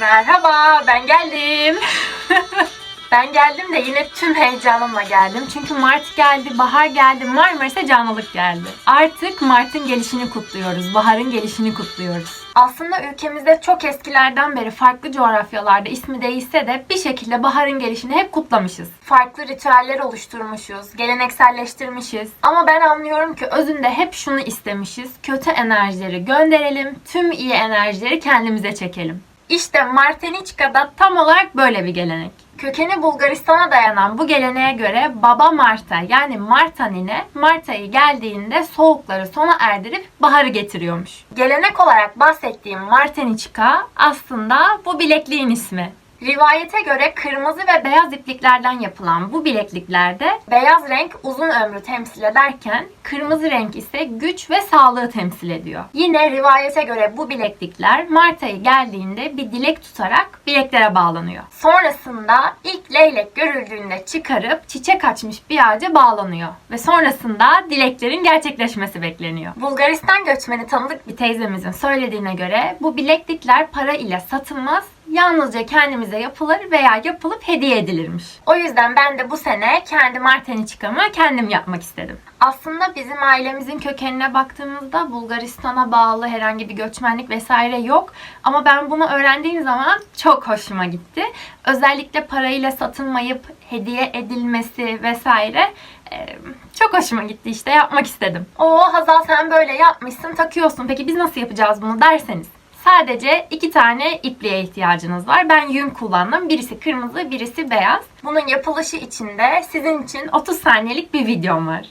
Merhaba, ben geldim. ben geldim de yine tüm heyecanımla geldim. Çünkü Mart geldi, bahar geldi, Marmaris'e canlılık geldi. Artık Mart'ın gelişini kutluyoruz, baharın gelişini kutluyoruz. Aslında ülkemizde çok eskilerden beri farklı coğrafyalarda ismi değişse de bir şekilde baharın gelişini hep kutlamışız. Farklı ritüeller oluşturmuşuz, gelenekselleştirmişiz. Ama ben anlıyorum ki özünde hep şunu istemişiz. Kötü enerjileri gönderelim, tüm iyi enerjileri kendimize çekelim. İşte Marteniçka'da tam olarak böyle bir gelenek. Kökeni Bulgaristan'a dayanan bu geleneğe göre Baba Marta yani Marta nine Mart ayı geldiğinde soğukları sona erdirip baharı getiriyormuş. Gelenek olarak bahsettiğim Marteniçka aslında bu bilekliğin ismi. Rivayete göre kırmızı ve beyaz ipliklerden yapılan bu bilekliklerde beyaz renk uzun ömrü temsil ederken kırmızı renk ise güç ve sağlığı temsil ediyor. Yine rivayete göre bu bileklikler Mart ayı geldiğinde bir dilek tutarak bileklere bağlanıyor. Sonrasında ilk leylek görüldüğünde çıkarıp çiçek açmış bir ağaca bağlanıyor. Ve sonrasında dileklerin gerçekleşmesi bekleniyor. Bulgaristan göçmeni tanıdık bir teyzemizin söylediğine göre bu bileklikler para ile satılmaz yalnızca kendimize yapılır veya yapılıp hediye edilirmiş. O yüzden ben de bu sene kendi Marteniçkamı kendim yapmak istedim. Aslında bizim ailemizin kökenine baktığımızda Bulgaristan'a bağlı herhangi bir göçmenlik vesaire yok. Ama ben bunu öğrendiğim zaman çok hoşuma gitti. Özellikle parayla satılmayıp hediye edilmesi vesaire e, çok hoşuma gitti işte yapmak istedim. Oo Hazal sen böyle yapmışsın takıyorsun peki biz nasıl yapacağız bunu derseniz. Sadece iki tane ipliğe ihtiyacınız var. Ben yün kullandım. Birisi kırmızı, birisi beyaz. Bunun yapılışı için de sizin için 30 saniyelik bir videom var.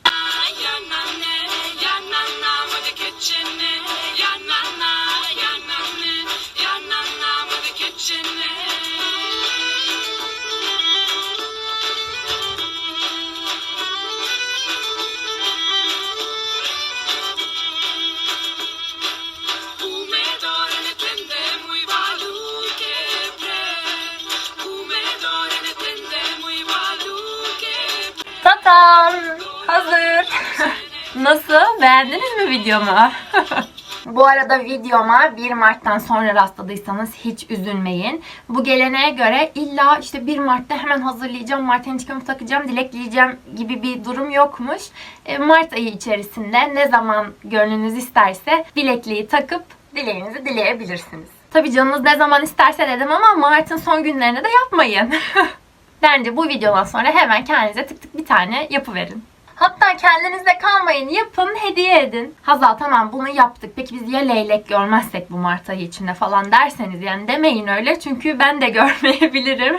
Tatam! Hazır. Nasıl? Beğendiniz mi videomu? Bu arada videoma 1 Mart'tan sonra rastladıysanız hiç üzülmeyin. Bu geleneğe göre illa işte 1 Mart'ta hemen hazırlayacağım, Marteniçkamı takacağım, dilekleyeceğim gibi bir durum yokmuş. E, Mart ayı içerisinde ne zaman gönlünüz isterse dilekliği takıp dileğinizi dileyebilirsiniz. Tabii canınız ne zaman isterse dedim ama Mart'ın son günlerinde de yapmayın. Bence bu videodan sonra hemen kendinize tık tık bir tane yapıverin. Hatta kendinizde kalmayın, yapın, hediye edin. Hazal tamam bunu yaptık. Peki biz ya leylek görmezsek bu Mart ayı içinde falan derseniz yani demeyin öyle. Çünkü ben de görmeyebilirim.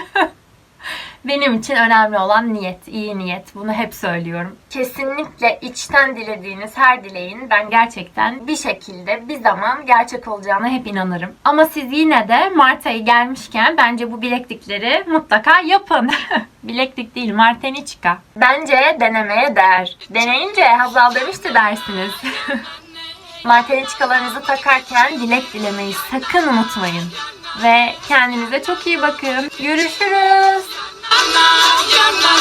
Benim için önemli olan niyet, iyi niyet. Bunu hep söylüyorum. Kesinlikle içten dilediğiniz her dileğin ben gerçekten bir şekilde bir zaman gerçek olacağına hep inanırım. Ama siz yine de Mart ayı gelmişken bence bu bileklikleri mutlaka yapın. Bileklik değil, Marteniçka. Bence denemeye değer. Deneyince Hazal demişti dersiniz. Marteniçkalarınızı takarken dilek dilemeyi sakın unutmayın. Ve kendinize çok iyi bakın. Görüşürüz. you're not.